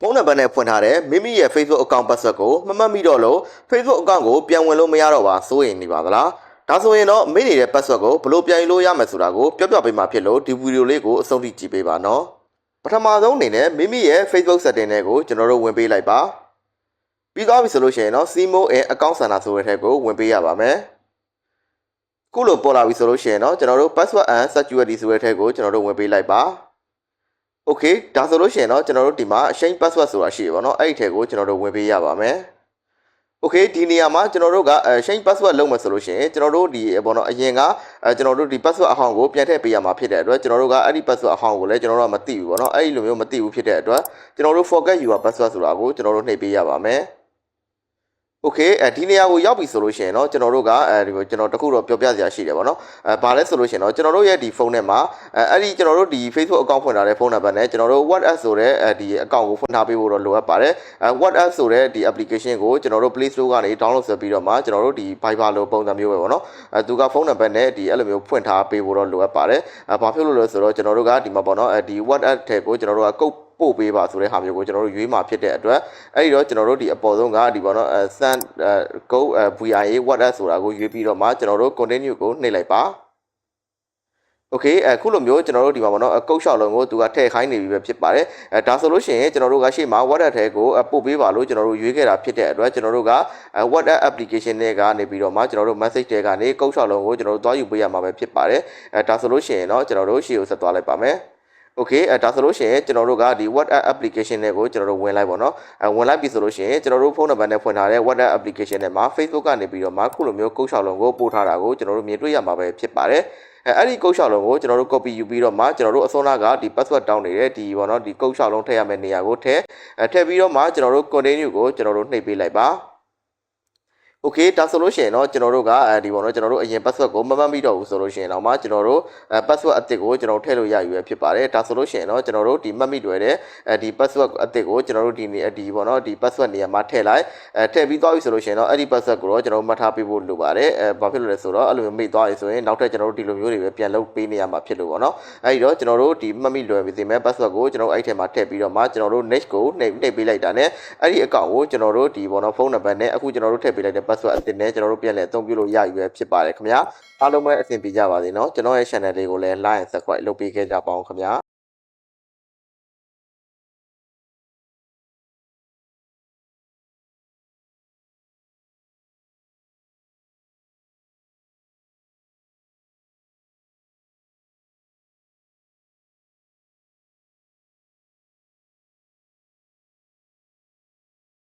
ဖုန်းနံပါတ်နဲ့ဖွင့်ထားတဲ့မိမိရဲ့ Facebook account password ကိုမမှတ်မိတော့လို့ Facebook account ကိုပြန်ဝင်လို့မရတော့ပါစိုးရိမ်နေပါသလားဒါဆိုရင်တော့မိနေတဲ့ password ကိုဘယ်လိုပြန်ယူလို့ရမယ်ဆိုတာကိုပြောပြပေးမှာဖြစ်လို့ဒီဗီဒီယိုလေးကိုအဆုံးထိကြည့်ပေးပါနော်ပထမဆုံးအနေနဲ့မိမိရဲ့ Facebook setting တွေကိုကျွန်တော်တို့ဝင်ပေးလိုက်ပါပြီးသွားပြီဆိုလို့ရှိရင်တော့ Simo ရဲ့ account center ဆိုတဲ့ထက်ကိုဝင်ပေးရပါမယ်ခုလိုပေါ်လာပြီဆိုလို့ရှိရင်တော့ကျွန်တော်တို့ password and security ဆိုတဲ့ထက်ကိုကျွန်တော်တို့ဝင်ပေးလိုက်ပါ Okay ဒါဆိုလို့ရှိရင်တော့ကျွန်တော်တို့ဒီမှာ exchange password ဆိုတာရှိရပါတော့အဲ့ဒီထဲကိုကျွန်တော်တို့ဝင်ပေးရပါမယ် Okay ဒီနေရာမှာကျွန်တော်တို့က exchange password လုပ်မယ်ဆိုလို့ရှိရင်ကျွန်တော်တို့ဒီဘောနော်အရင်ကအဲကျွန်တော်တို့ဒီ password အဟောင်းကိုပြန်ထည့်ပေးရမှာဖြစ်တဲ့အတွက်ကျွန်တော်တို့ကအဲ့ဒီ password အဟောင်းကိုလည်းကျွန်တော်တို့ကမသိဘူးဘောနော်အဲ့ဒီလိုမျိုးမသိဘူးဖြစ်တဲ့အတွက်ကျွန်တော်တို့ forget your password ဆိုတာကိုကျွန်တော်တို့နှိပ်ပေးရပါမယ် Okay အဲဒီနေရာကိုရောက်ပြီဆိုလို့ရှိရင်တော့ကျွန်တော်တို့ကအဲဒီကျွန်တော်တခုတော့ပြောပြစရာရှိတယ်ဗောနော်အဲဘာလဲဆိုလို့ရှိရင်တော့ကျွန်တော်တို့ရဲ့ဒီဖုန်းထဲမှာအဲအဲ့ဒီကျွန်တော်တို့ဒီ Facebook account ဖွင့်ထားတဲ့ဖုန်းနံပါတ်နဲ့ကျွန်တော်တို့ WhatsApp ဆိုတဲ့အဲဒီ account ကိုဖွင့်ထားပေးဖို့တော့လိုအပ်ပါတယ်အဲ WhatsApp ဆိုတဲ့ဒီ application ကိုကျွန်တော်တို့ Play Store ကနေ download ဆက်ပြီးတော့မှကျွန်တော်တို့ဒီ Viber လိုပုံစံမျိုးပဲဗောနော်အဲသူကဖုန်းနံပါတ်နဲ့ဒီအဲ့လိုမျိုးဖွင့်ထားပေးဖို့တော့လိုအပ်ပါတယ်အဲဘာဖြစ်လို့လဲဆိုတော့ကျွန်တော်တို့ကဒီမှာဗောနော်အဲဒီ WhatsApp ထဲကိုကျွန်တော်တို့ကကုတ် ပို့ပေးပါဆိုတဲ့ဟာမျိုးကိုကျွန်တော်တို့ရွေးမှာဖြစ်တဲ့အတွက်အဲ့ဒီတော့ကျွန်တော်တို့ဒီအပေါ်ဆုံးကဒီပေါ့နော်အဲ send အဲ go VIA WhatsApp ဆိုတာကိုရွေးပြီးတော့မှကျွန်တော်တို့ continue ကိုနှိပ်လိုက်ပါโอเคအခုလိုမျိုးကျွန်တော်တို့ဒီမှာပေါ့နော်အကုတ်လျှောက်လုံးကိုသူကထည့်ခိုင်းနေပြီပဲဖြစ်ပါတယ်အဲဒါဆိုလို့ရှိရင်ကျွန်တော်တို့ကရှေ့မှာ WhatsApp ထဲကိုပို့ပေးပါလို့ကျွန်တော်တို့ရွေးခဲ့တာဖြစ်တဲ့အတွက်ကျွန်တော်တို့က WhatsApp application တွေကနေပြီးတော့မှကျွန်တော်တို့ message တွေကနေကုတ်လျှောက်လုံးကိုကျွန်တော်တို့သွားယူပေးရမှာပဲဖြစ်ပါတယ်အဲဒါဆိုလို့ရှိရင်တော့ကျွန်တော်တို့ရှေ့ကိုဆက်သွားလိုက်ပါမယ် okay အဲဒါဆိုလို့ရှိရင်ကျွန်တော်တို့ကဒီ WhatsApp application တွေကိုကျွန်တော်တို့ဝင်လိုက်ပါတော့အဲဝင်လိုက်ပြီဆိုလို့ရှိရင်ကျွန်တော်တို့ဖုန်းနံပါတ်နဲ့ဖွင့်ထားတဲ့ WhatsApp application ထဲမှာ Facebook ကနေပြီးတော့မှခုလိုမျိုးကုတ်ရှောက်လုံးကိုပို့ထားတာကိုကျွန်တော်တို့မြင်တွေ့ရမှာပဲဖြစ်ပါတယ်အဲအဲ့ဒီကုတ်ရှောက်လုံးကိုကျွန်တော်တို့ copy ယူပြီးတော့မှကျွန်တော်တို့အစောနာကဒီ password တောင်းနေတဲ့ဒီဘောနော်ဒီကုတ်ရှောက်လုံးထည့်ရမယ့်နေရာကိုထည့်အဲထည့်ပြီးတော့မှကျွန်တော်တို့ continue ကိုကျွန်တော်တို့နှိပ်ပေးလိုက်ပါ โอเคဒါဆိုလို့ရှိရင်တော့ကျွန်တော်တို့ကအဲဒီပေါ့နော်ကျွန်တော်တို့အရင် password ကိုမမှတ်မိတော့ဘူးဆိုလို့ရှိရင်တော့မှကျွန်တော်တို့အဲ password အသစ်ကိုကျွန်တော်ထည့်လို့ရယူရဖြစ်ပါတယ်ဒါဆိုလို့ရှိရင်တော့ကျွန်တော်တို့ဒီမှတ်မိတွေ့တဲ့အဲဒီ password အသစ်ကိုကျွန်တော်တို့ဒီနေဒီပေါ့နော်ဒီ password နေရာမှာထည့်လိုက်အဲထည့်ပြီးသွားပြီဆိုလို့ရှိရင်တော့အဲ့ဒီ password ကိုတော့ကျွန်တော်တို့မှတ်ထားပေးဖို့လိုပါတယ်အဲဘာဖြစ်လို့လဲဆိုတော့အဲ့လိုမျိုးမိသွားပြီဆိုရင်နောက်ထပ်ကျွန်တော်တို့ဒီလိုမျိုးတွေပဲပြန်လုပ်ပေးနေရမှာဖြစ်လို့ပေါ့နော်အဲဒီတော့ကျွန်တော်တို့ဒီမှတ်မိလွယ်ပြီစင်မဲ့ password ကိုကျွန်တော်တို့အဲ့ထဲမှာထည့်ပြီးတော့မှကျွန်တော်တို့ next ကိုနှိပ်နှိပ်ပေးလိုက်တာ ਨੇ အဲ့ဒီ account ကိုကျွန်တော်တို့ဒီပေါ့နော်ဖုန်းနံပါတ်နဲ့အခုကျွန်တော်တို့ထည့်ပေးလိုက်တဲ့ password အသစ်နဲ့ကျွန်တော်တို့ပြန်လည်အသုံးပြုလို့ရယူရဖြစ်ပါတယ်ခင်ဗျာအားလုံးပဲအဆင်ပြေကြပါစေနော်ကျွန်တော်ရဲ့ channel လေးကိုလည်း like and subscribe လုပ်ပေးခဲ့ကြပါအောင်ခင်ဗျာ